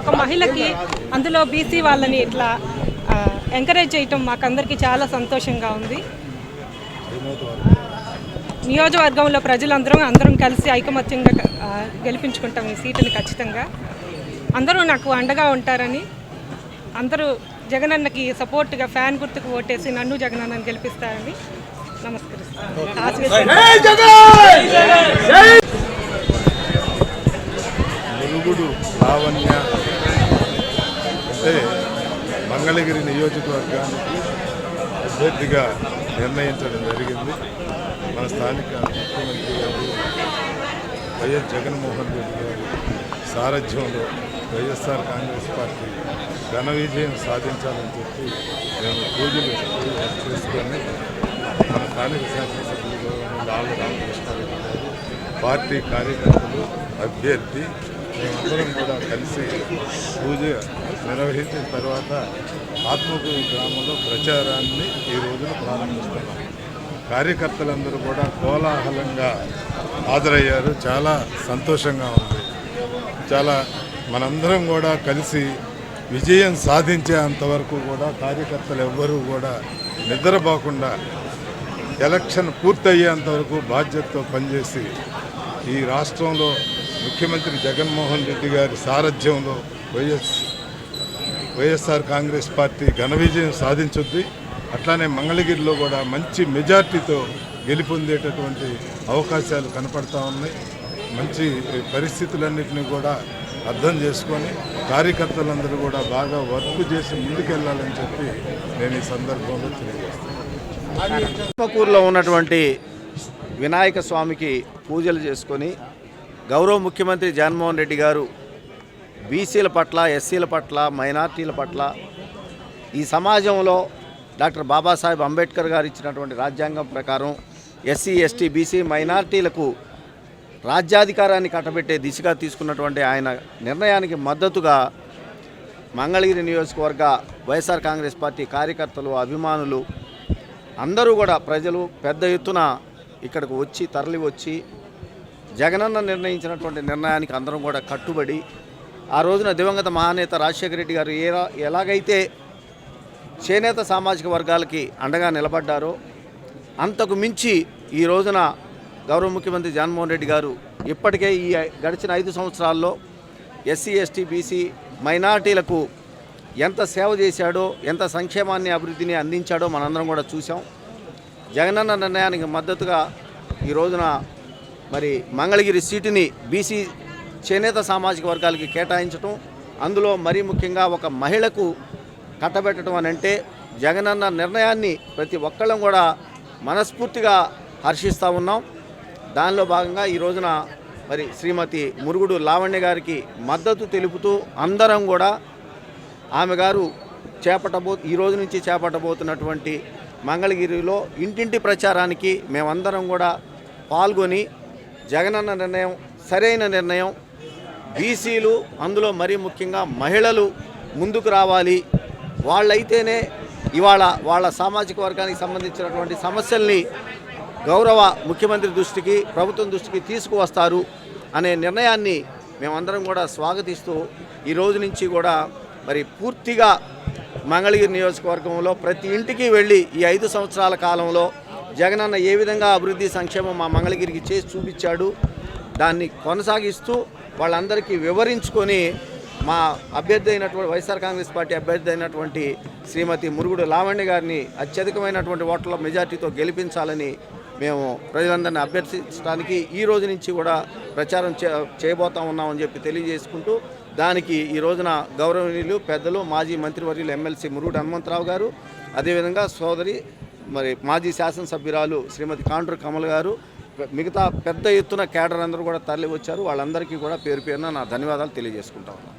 ఒక మహిళకి అందులో బీసీ వాళ్ళని ఇట్లా ఎంకరేజ్ చేయటం మాకందరికీ చాలా సంతోషంగా ఉంది. నియోజకవర్గంలో ప్రజలందరం అందరం కలిసి ఐకమత్యంగా గెలిపించుకుంటాం ఈ సీటుని ఖచ్చితంగా. అందరూ నాకు అండగా ఉంటారని అందరూ జగనన్నకి సపోర్ట్గా ఫ్యాన్ గుర్తుకు ఓటేసి నన్ను జగనన్నని గెలిపిస్తారని నమస్కరిస్తాను. అంటే మంగళగిరి నియోజకవర్గానికి అభ్యర్థిగా నిర్ణయించడం జరిగింది. మన స్థానిక ముఖ్యమంత్రి గారు వైఎస్ జగన్మోహన్ రెడ్డి గారి సారథ్యంలో వైఎస్ఆర్ కాంగ్రెస్ పార్టీ ఘన విజయం సాధించాలని చెప్పి మేము పూజలు చేసుకొని మన స్థానిక శాసనసభ్యులు లాల్ రామకృష్ణారెడ్డి గారు పార్టీ కార్యకర్తలు అభ్యర్థి మేమందరం కూడా కలిసి పూజ నిర్వహించిన తర్వాత ఆత్మకూరు గ్రామంలో ప్రచారాన్ని ఈ రోజున ప్రారంభిస్తున్నాం. కార్యకర్తలందరూ కూడా కోలాహలంగా హాజరయ్యారు. చాలా సంతోషంగా ఉంది. చాలా మనందరం కూడా కలిసి విజయం సాధించేంతవరకు కూడా కార్యకర్తలు ఎవ్వరూ కూడా నిద్రపోకుండా ఎలక్షన్ పూర్తయ్యేంతవరకు బాధ్యతతో పనిచేసి ఈ రాష్ట్రంలో ముఖ్యమంత్రి జగన్మోహన్ రెడ్డి గారి సారథ్యంలో వైఎస్ వైఎస్ఆర్ కాంగ్రెస్ పార్టీ ఘన విజయం సాధించుద్ది. అట్లానే మంగళగిరిలో కూడా మంచి మెజార్టీతో గెలుపొందేటటువంటి అవకాశాలు కనపడతా ఉన్నాయి. మంచి పరిస్థితులన్నింటినీ కూడా అర్థం చేసుకొని కార్యకర్తలందరూ కూడా బాగా వర్క్ చేసి ముందుకెళ్ళాలని చెప్పి నేను ఈ సందర్భంలో తెలియజేస్తాను ఉన్నటువంటి వినాయక స్వామికి పూజలు చేసుకొని గౌరవ ముఖ్యమంత్రి జగన్మోహన్ రెడ్డి గారు బీసీల పట్ల ఎస్సీల పట్ల మైనార్టీల పట్ల ఈ సమాజంలో డాక్టర్ బాబాసాహెబ్ అంబేద్కర్ గారు ఇచ్చినటువంటి రాజ్యాంగం ప్రకారం ఎస్సీ ఎస్టీ బీసీ మైనార్టీలకు రాజ్యాధికారాన్ని కట్టబెట్టే దిశగా తీసుకున్నటువంటి ఆయన నిర్ణయానికి మద్దతుగా మంగళగిరి నియోజకవర్గ వైఎస్ఆర్ కాంగ్రెస్ పార్టీ కార్యకర్తలు అభిమానులు అందరూ కూడా ప్రజలు పెద్ద ఎత్తున ఇక్కడికి వచ్చి తరలి వచ్చి జగనన్న నిర్ణయించినటువంటి నిర్ణయానికి అందరం కూడా కట్టుబడి ఆ రోజున దివంగత మహానేత రాజశేఖర రెడ్డి గారు ఏ ఎలాగైతే చేనేత సామాజిక వర్గాలకి అండగా నిలబడ్డారో అంతకు మించి ఈ రోజున గౌరవ ముఖ్యమంత్రి జగన్మోహన్ రెడ్డి గారు ఇప్పటికే ఈ గడిచిన ఐదు సంవత్సరాల్లో ఎస్సీ ఎస్టీ బీసీ మైనార్టీలకు ఎంత సేవ చేశాడో ఎంత సంక్షేమాన్ని అభివృద్ధిని అందించాడో మనందరం కూడా చూసాం జగనన్న నిర్ణయానికి మద్దతుగా ఈ రోజున మరి మంగళగిరి సీటుని బీసీ చేనేత సామాజిక వర్గాలకి కేటాయించడం అందులో మరీ ముఖ్యంగా ఒక మహిళకు కట్టబెట్టడం అని అంటే జగనన్న నిర్ణయాన్ని ప్రతి ఒక్కళ్ళం కూడా మనస్ఫూర్తిగా హర్షిస్తూ ఉన్నాం. దానిలో భాగంగా ఈ రోజున మరి శ్రీమతి మురుగుడు లావణ్య గారికి మద్దతు తెలుపుతూ అందరం కూడా ఆమె గారు చేపట్టబో ఈ రోజు నుంచి చేపట్టబోతున్నటువంటి మంగళగిరిలో ఇంటింటి ప్రచారానికి మేమందరం కూడా పాల్గొని జగనన్న నిర్ణయం సరైన నిర్ణయం. బీసీలు అందులో మరీ ముఖ్యంగా మహిళలు ముందుకు రావాలి. వాళ్ళైతేనే ఇవాళ వాళ్ళ సామాజిక వర్గానికి సంబంధించినటువంటి సమస్యల్ని గౌరవ ముఖ్యమంత్రి దృష్టికి ప్రభుత్వం దృష్టికి తీసుకువస్తారు అనే నిర్ణయాన్ని మేమందరం కూడా స్వాగతిస్తూ ఈ రోజు నుంచి కూడా మరి పూర్తిగా మంగళగిరి నియోజకవర్గంలో ప్రతి ఇంటికి వెళ్ళి ఈ ఐదు సంవత్సరాల కాలంలో జగనన్న ఏ విధంగా అభివృద్ధి సంక్షేమం మా మంగళగిరికి చేసి చూపించాడు దాన్ని కొనసాగిస్తూ వాళ్ళందరికీ వివరించుకొని మా అభ్యర్థి అయినటువంటి వైఎస్ఆర్ కాంగ్రెస్ పార్టీ అభ్యర్థి అయినటువంటి శ్రీమతి మురుగుడు లావణ్య గారిని అత్యధికమైనటువంటి ఓట్ల మెజార్టీతో గెలిపించాలని మేము ప్రజలందరినీ అభ్యర్థించడానికి ఈ రోజు నుంచి కూడా ప్రచారం చే చేయబోతా ఉన్నామని చెప్పి తెలియజేసుకుంటూ దానికి ఈ రోజున గౌరవనీయులు పెద్దలు మాజీ మంత్రివర్యులు ఎమ్మెల్సీ మురుగుడు హనుమంతరావు గారు అదేవిధంగా సోదరి మరి మాజీ శాసనసభ్యురాలు శ్రీమతి కాండ్రు కమల్ గారు మిగతా పెద్ద ఎత్తున కేడర్ అందరూ కూడా తరలి వచ్చారు వాళ్ళందరికీ కూడా పేరు పేరున నా ధన్యవాదాలు తెలియజేసుకుంటా ఉన్నాను.